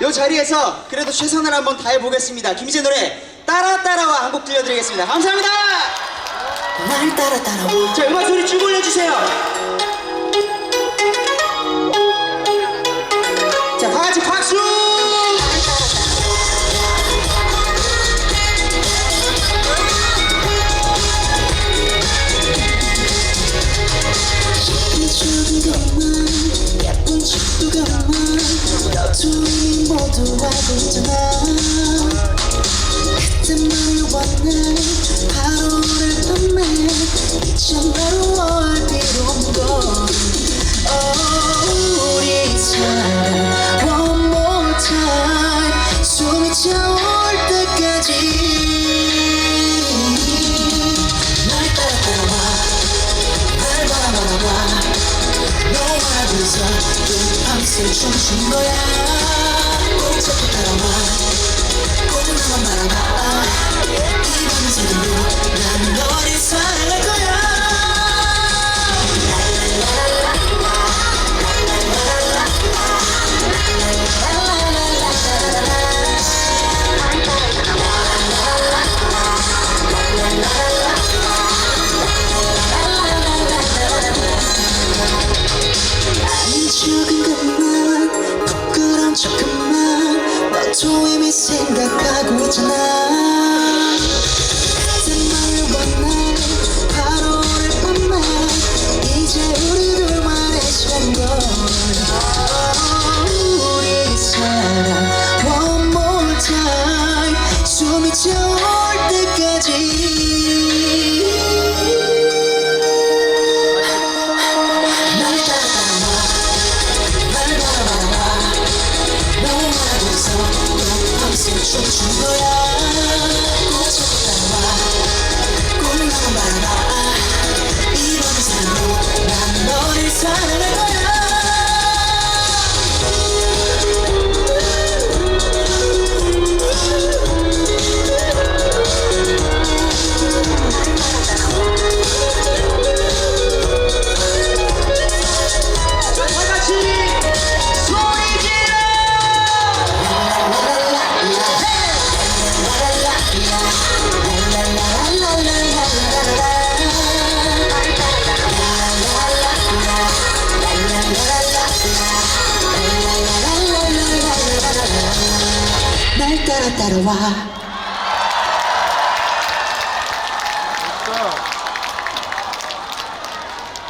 이 자리에서 그래도 최선을 한번 다해보겠습니다. 김희재 노래 따라 따라와 한 곡 들려드리겠습니다. 감사합니다. 날 따라 따라와 자 음악 소리 쭉 올려주세요. 모두 알고 있잖아 그때 말을 원해 바로 오늘 밤에 이젠 외로워할 필요 없고 oh, 우리 사랑 one more time 숨이 차올 때까지 너와 둘이서 또 밤새 춤춘 거야 Take my mind. Tonight. 따라와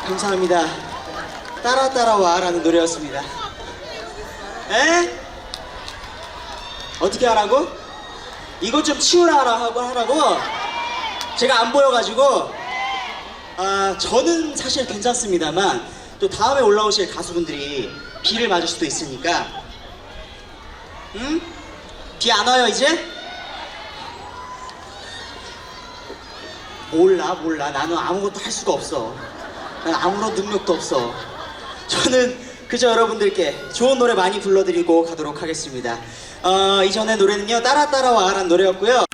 감사합니다. 따라 따라와 라는 노래였습니다. 에? 어떻게 하라고? 이것 좀 치우라 하고 하라고? 제가 안 보여가지고 아 저는 사실 괜찮습니다만 또 다음에 올라오실 가수분들이 비를 맞을 수도 있으니까 응? 비 안 와요 이제? 몰라 몰라. 나는 아무것도 할 수가 없어. 난 아무런 능력도 없어. 저는 그저 여러분들께 좋은 노래 많이 불러드리고 가도록 하겠습니다. 어, 이전의 노래는요 따라 따라와라는 노래였고요.